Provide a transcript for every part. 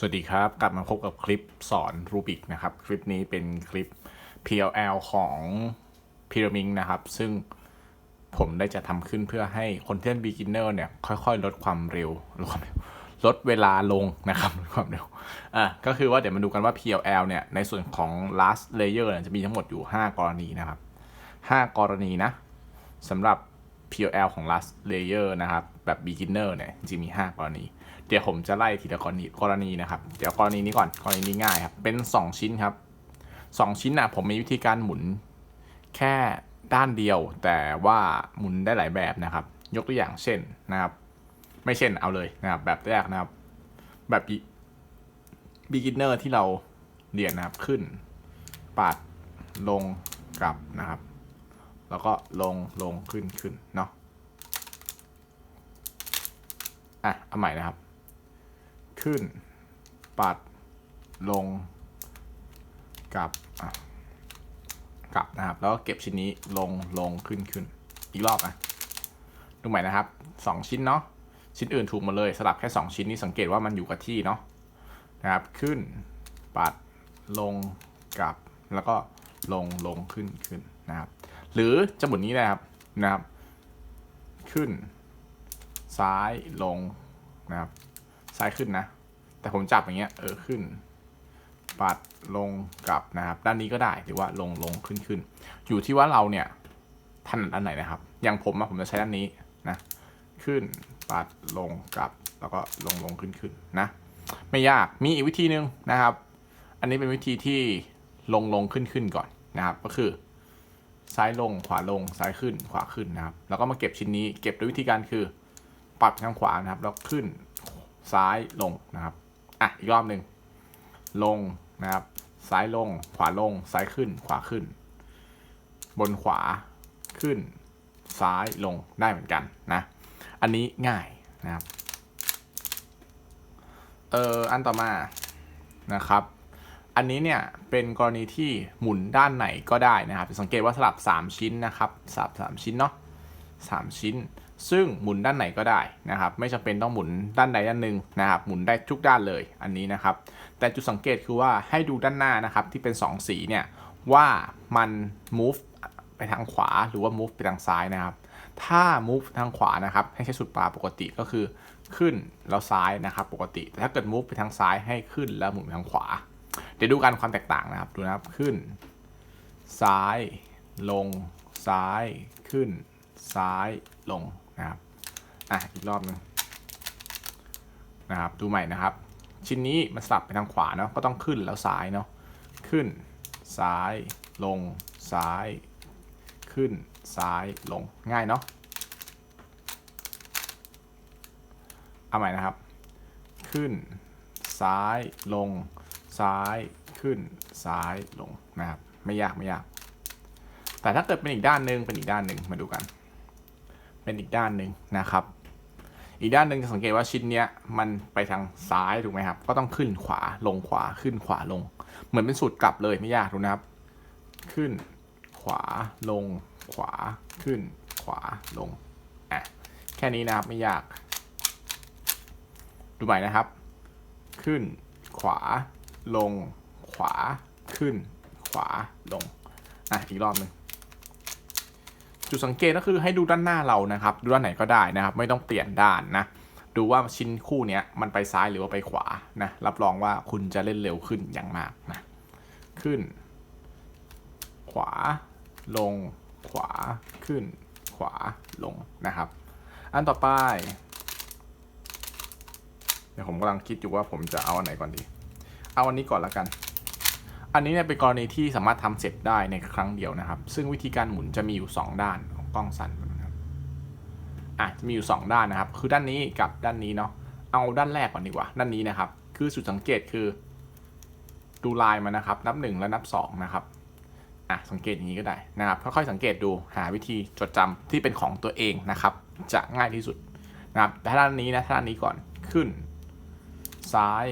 สวัสดีครับ กลับมาพบกับคลิปสอนรูบิกนะครับ คลิปนี้เป็นคลิป PLL ของ p y r a m i d นะครับ ซึ่งผมได้จะทำขึ้นเพื่อให้คนที่เล่น beginner เนี่ย ค่อยๆ ลดความเร็วลดเวลดเวลาลงนะครับลดความเร็วอะก็คือว่าเดี๋ยวมาดูกันว่า PLL เนี่ย ในส่วนของ last layer เนี่ยจะมีทั้งหมดอยู่ 5 กรณีนะครับ 5 กรณีนะสำหรับ PLL ของ last layer นะครับ แบบ beginner เนี่ยจริงมี 5 กรณี เดี๋ยวผมจะไล่ทีละกรณีกรณีนะครับ เดี๋ยวกรณีนี้ก่อนกรณีนี้ง่ายครับ เป็น 2 ชิ้นครับ 2 ชิ้นนะผมมีวิธีการหมุนแค่ด้านเดียว แต่ว่าหมุนได้หลายแบบนะครับ ยกตัวอย่างเช่นนะครับ ไม่เช่นเอาเลยนะครับ แบบแรกนะครับ แบบ beginner ที่เราเรียนนะครับขึ้นปัดลงกลับนะครับ แล้วก็ลงลงขึ้นขึ้นเนาะอะเอาใหม่นะครับ ขึ้น ปัดลงกลับกลับนะครับ แล้วก็เก็บชิ้นนี้ลงลงขึ้นขึ้น อีกรอบอะดูใหม่นะครับสองชิ้นเนาะชิ้นอื่นถูกหมดเลยสลับแค่สองชิ้นนี้สังเกตว่ามันอยู่กับที่เนาะนะครับ ขึ้นปัดลงกลับแล้วก็ลงลงขึ้นขึ้นนะครับ หรือจะหมุนนี้นะครับนะครับ ขึ้น ซ้ายลงนะครับ ซ้ายขึ้นนะ แต่ผมจับอย่างเงี้ยเออขึ้น ปัดลงกลับนะครับ ด้านนี้ก็ได้หรือว่าลงลงขึ้นขึ้น อยู่ที่ว่าเราเนี่ยถนัดอันไหนนะครับ อย่างผมอะผมจะใช้ด้านนี้นะ ขึ้นปัดลงกลับ แล้วก็ลงลงขึ้นขึ้นนะ ไม่ยากมีอีกวิธีหนึ่งนะครับ อันนี้เป็นวิธีที่ลงลงขึ้นขึ้นก่อนนะครับ ก็คือซ้ายลงขวาลงซ้ายขึ้นขวาขึ้นนะครับ แล้วก็มาเก็บชิ้นนี้เก็บด้วยวิธีการคือ ปัดทางขวานะครับ แล้วขึ้นซ้ายลงนะครับ อะอีกรอบหนึ่งลงนะครับ ซ้ายลง ขวาลง ซ้ายขึ้น ขวาขึ้น บนขวาขึ้น ซ้ายลงได้เหมือนกันนะ อันนี้ง่ายนะครับ เอออันต่อมานะครับ อันนี้เนี่ยเป็นกรณีที่หมุนด้านไหนก็ได้นะครับ สังเกตว่าสลับ 3 ชิ้นนะครับสลับ3ชิ้นเนาะ3ชิ้น ซึ่งหมุนด้านไหนก็ได้นะครับ ไม่จำเป็นต้องหมุนด้านใดด้านหนึ่งนะครับ หมุนได้ทุกด้านเลยอันนี้นะครับ แต่จุดสังเกตคือว่าให้ดูด้านหน้านะครับที่เป็น 2 สีเนี่ยว่ามัน move ไปทางขวาหรือว่า move ไปทางซ้ายนะครับ ถ้า move ทางขวานะครับ ให้ใช้สุดปลาปกติก็คือขึ้นแล้วซ้ายนะครับ ปกติ แต่ถ้าเกิด move ไปทางซ้ายให้ขึ้นแล้วหมุนไปทางขวา เดี๋ยวดูกันความแตกต่างนะครับดูนะครับขึ้น ซ้าย ลง ซ้าย ขึ้น ซ้ายลง นะครับอะอีกรอบหนึงนะครับดูใหม่นะครับ ชิ้นนี้มันสลับไปทางขวาเนาะก็ต้องขึ้นแล้วซ้ายเนาะขึ้นซ้ายลงซ้าย ขึ้นซ้ายลงง่ายเนาะเอาใหม่นะครับ ขึ้น ซ้ายลง ซ้ายขึ้นซ้ายลงนะครับ ไม่ยากไม่ยาก แต่ถ้าเกิดเป็นอีกด้านหนึ่งเป็นอีกด้านหนึ่งมาดูกัน เป็นอีกด้านหนึ่งนะครับ อีกด้านหนึ่งจะสังเกตว่าชิ้นเนี้ยมันไปทางซ้ายถูกไหมครับ ก็ต้องขึ้นขวาลงขวาขึ้นขวาลง เหมือนเป็นสูตรกลับเลยไม่ยากดูนะครับ ขึ้นขวาลงขวาขึ้นขวาลงอะแค่นี้นะครับไม่ยาก ดูใหม่นะครับ ขึ้นขวาลงขวาขึ้นขวาลงอะอีกรอบหนึ่ง จุดสังเกตก็คือให้ดูด้านหน้าเรานะครับ ดูด้านไหนก็ได้นะครับ ไม่ต้องเปลี่ยนด้านนะ ดูว่าชิ้นคู่นี้มันไปซ้ายหรือว่าไปขวานะ รับรองว่าคุณจะเล่นเร็วขึ้นอย่างมากนะ ขึ้น ขวา ลง ขวา ขึ้น ขวา ลงนะครับ อันต่อไปเดี๋ยวผมกำลังคิดอยู่ว่าผมจะเอาอันไหนก่อนดี เอาอันนี้ก่อนละกัน อันนี้เนี่ยเป็นกรณีที่สามารถทำเสร็จได้ในครั้งเดียวนะครับ ซึ่งวิธีการหมุนจะมีอยู่ 2 ด้านของกล้องสั่นนะครับอะจะมีอยู่ 2 ด้านนะครับ คือด้านนี้กับด้านนี้เนาะเอาด้านแรกก่อนดีกว่า ด้านนี้นะครับ คือจุดสังเกตคือ ดูลายมานนะครับ นับ 1 และนับ2นะครับอะสังเกตอย่างนี้ก็ได้นะครับค่อยๆสังเกตดูหาวิธีจดจำที่เป็นของตัวเองนะครับ จะง่ายที่สุดนะครับแต่ถ้าด้านนี้นะถ้าด้านนี้ก่อนขึ้น ซ้าย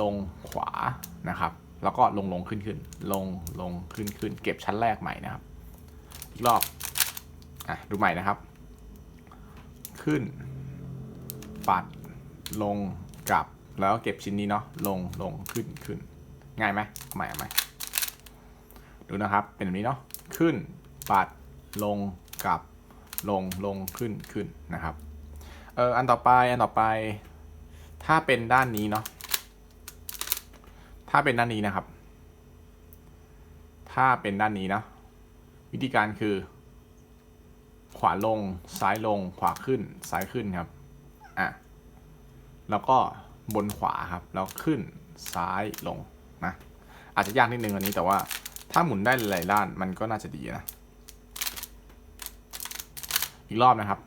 ลงขวานะครับ แล้วก็ลงลงขึ้นขึ้นลงลงขึ้นขึ้นเก็บชั้นแรกใหม่นะครับ อีกรอบ อะ ดูใหม่นะครับ ขึ้น ปัด ลง กลับ แล้วเก็บชิ้นนี้เนาะ ลงลงขึ้นขึ้น ง่ายไหมใหม่เอาใหมดูนะครับ เป็นแบบนี้เนาะ ขึ้น ปัด ลง กลับ ลงลงขึ้นขึ้นนะครับ เออ อันต่อไป อันต่อไป ถ้าเป็นด้านนี้เนาะ ถ้าเป็นด้านนี้นะครับ ถ้าเป็นด้านนี้นะ วิธีการคือ ขวาลงซ้ายลง ขวาขึ้น ซ้ายขึ้นครับ อะ แล้วก็บนขวาครับ แล้วขึ้นซ้ายลงนะ อาจจะยากนิดนึงอันนี้แต่ว่าถ้าหมุนได้หลายด้านมันก็น่าจะดีนะ อีกรอบนะครับ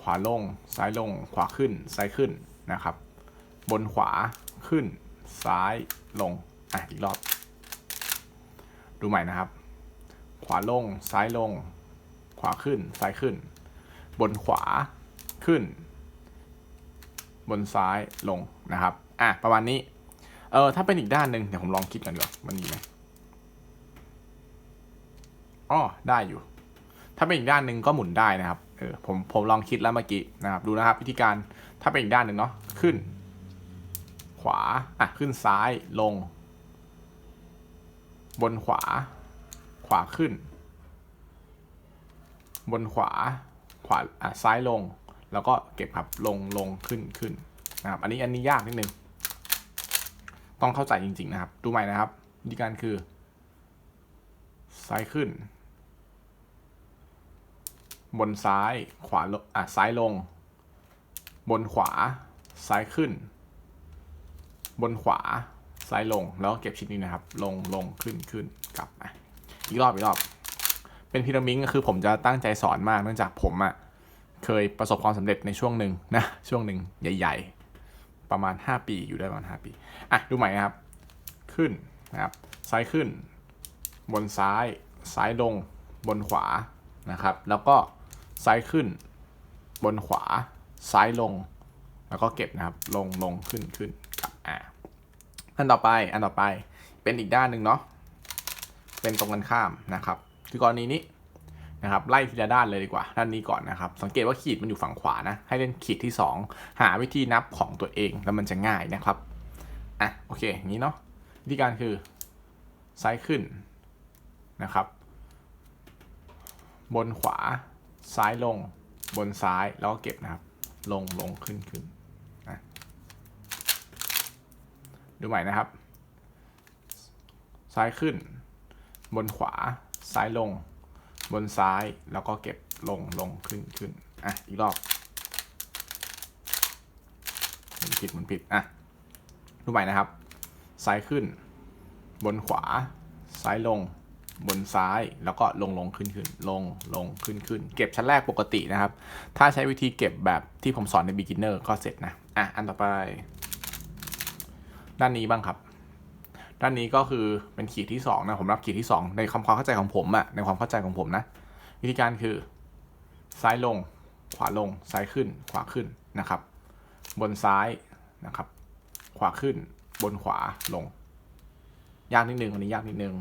ขวาลง ซ้ายลง ขวาขึ้น ซ้ายขึ้นนะครับ บนขวาขึ้น ซ้ายลง อะ อีกรอบ ดูใหม่นะครับ ขวาลง ซ้ายลง ขวาขึ้น ซ้ายขึ้น บนขวาขึ้น บนซ้ายลงนะครับ อะ ประมาณนี้ เออถ้าเป็นอีกด้านหนึ่งเดี๋ยวผมลองคิดกันดีกว่ามันมีไหมอ๋อได้อยู่ ถ้าเป็นอีกด้านหนึ่งก็หมุนได้นะครับ เออ ผม ผมลองคิดแล้วเมื่อกี้นะครับ ดูนะครับ วิธีการ ถ้าเป็นอีกด้านหนึ่งเนาะ ขึ้น ขวา อะ ขึ้นซ้ายลง บนขวา ขวาขึ้น บนขวา ขวาอะซ้ายลง แล้วก็เก็บครับลงลงขึ้นขึ้นนะครับ อันนี้อันนี้ยากนิดนึง ต้องเข้าใจจริง ๆ นะครับ ดูใหม่นะครับวิธีการคือ ซ้ายขึ้น บนซ้าย ขวาลงอะซ้ายลง บนขวา ซ้ายขึ้น บนขวาซ้ายลงแล้วก็เก็บชิ้นนี้นะครับ ลงลงขึ้นขึ้นกลับอะอีกรอบอีกรอบ เป็นพีระมิดก็คือผมจะตั้งใจสอนมากเนื่องจากผมอะ่ะเคยประสบความสำเร็จในช่วงหนึ่งนะช่วงหนึ่งใหญ่ ๆ ประมาณ 5 ปีอยู่ได้ประมาณ 5 ปีอะดูใหม่นะครับ ขึ้นนะครับ ซ้ายขึ้น บนซ้ายซ้ายลงบนขวานะครับ แล้วก็ซ้ายขึ้น บนขวาซ้ายลง แล้วก็เก็บนะครับ ลงลงขึ้นขึ้น อันต่อไปอันต่อไปเป็นอีกด้านหนึ่งเนาะเป็นตรงกันข้ามนะครับ คือกรณีนี้นะครับไล่ทีละด้านเลยดีกว่าด้านนี้ก่อนนะครับ สังเกตว่าขีดมันอยู่ฝั่งขวานะให้เล่นขีดที่ 2 หาวิธีนับของตัวเองแล้วมันจะง่ายนะครับอะโอเคอย่างนี้เนาะวิธีการคือซ้ายขึ้นนะครับ บนขวาซ้ายลงบนซ้ายแล้วก็เก็บนะครับ ลงลงขึ้นขึ้นนะ ดูใหม่นะครับ ซ้ายขึ้น บนขวา ซ้ายลง บนซ้าย แล้วก็เก็บลงลงขึ้นขึ้นอะ อีกรอบมันผิดมันผิด อะ ดูใหม่นะครับ ซ้ายขึ้น บนขวา ซ้ายลง บนซ้าย แล้วก็ลงลงขึ้นขึ้น ลงลงขึ้นขึ้น เก็บชั้นแรกปกตินะครับ ถ้าใช้วิธีเก็บแบบที่ผมสอนใน beginner ก็เสร็จนะ อะ อันต่อไป ด้านนี้บ้างครับ ด้านนี้ก็คือเป็นขีดที่2นะผมรับขีดที่ 2 ในความเข้าใจของผมอะในความเข้าใจของผมนะ วิธีการคือซ้ายลง ขวาลง ซ้ายขึ้น ขวาขึ้นนะครับ บนซ้ายนะครับ ขวาขึ้น บนขวาลง ยากนิดนึงอันนี้ยากนิดนึง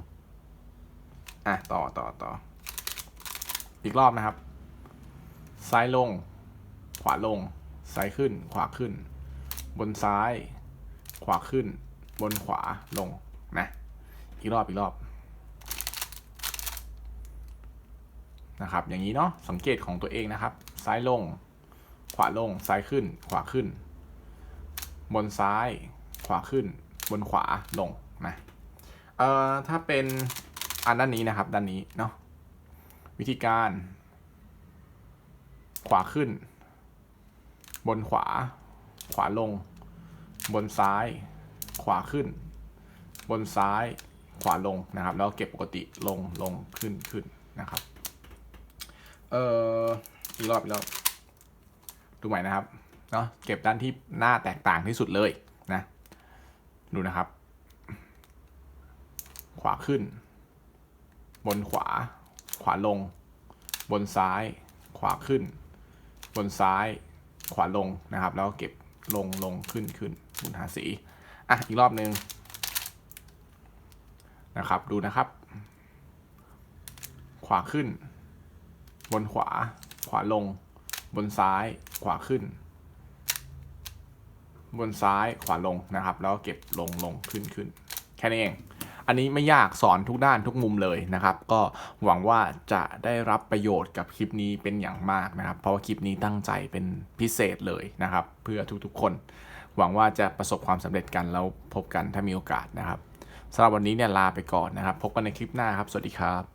อะต่อต่อต่ออีกรอบนะครับ ซ้ายลง ขวาลง ซ้ายขึ้น ขวาขึ้น บนซ้าย ขวาขึ้น บนขวาลงนะ อีกรอบอีกรอบนะครับ อย่างนี้เนาะสังเกตของตัวเองนะครับ ซ้ายลง ขวาลง ซ้ายขึ้น ขวาขึ้น บนซ้าย ขวาขึ้น บนขวาลงนะเอ่อถ้าเป็นอันด้านนี้นะครับ ด้านนี้เนาะวิธีการ ขวาขึ้น บนขวา ขวาลง บนซ้าย ขวาขึ้น บนซ้าย ขวาลงนะครับ แล้วเก็บปกติลงลงขึ้นขึ้นนะครับ เอ่ออีกรอบอีกรอบดูใหม่นะครับเนาะเก็บด้านที่หน้าแตกต่างที่สุดเลยนะ ดูนะครับ ขวาขึ้น บนขวา ขวาลง บนซ้าย ขวาขึ้น บนซ้าย ขวาลงนะครับ แล้วเก็บลงลงขึ้นขึ้น หมุนหาสี อะ อีกรอบหนึ่งนะครับ ดูนะครับ ขวาขึ้น บนขวา ขวาลง บนซ้าย ขวาขึ้น บนซ้าย ขวาลงนะครับ แล้วเก็บลงลงขึ้นขึ้น แค่นี้เองอันนี้ไม่ยากสอนทุกด้านทุกมุมเลยนะครับ ก็หวังว่าจะได้รับประโยชน์กับคลิปนี้เป็นอย่างมากนะครับ เพราะว่าคลิปนี้ตั้งใจเป็นพิเศษเลยนะครับ เพื่อทุกๆคน หวังว่าจะประสบความสำเร็จกันแล้วพบกันถ้ามีโอกาสนะครับสำหรับวันนี้เนี่ยลาไปก่อนนะครับ พบกันในคลิปหน้าครับ สวัสดีครับ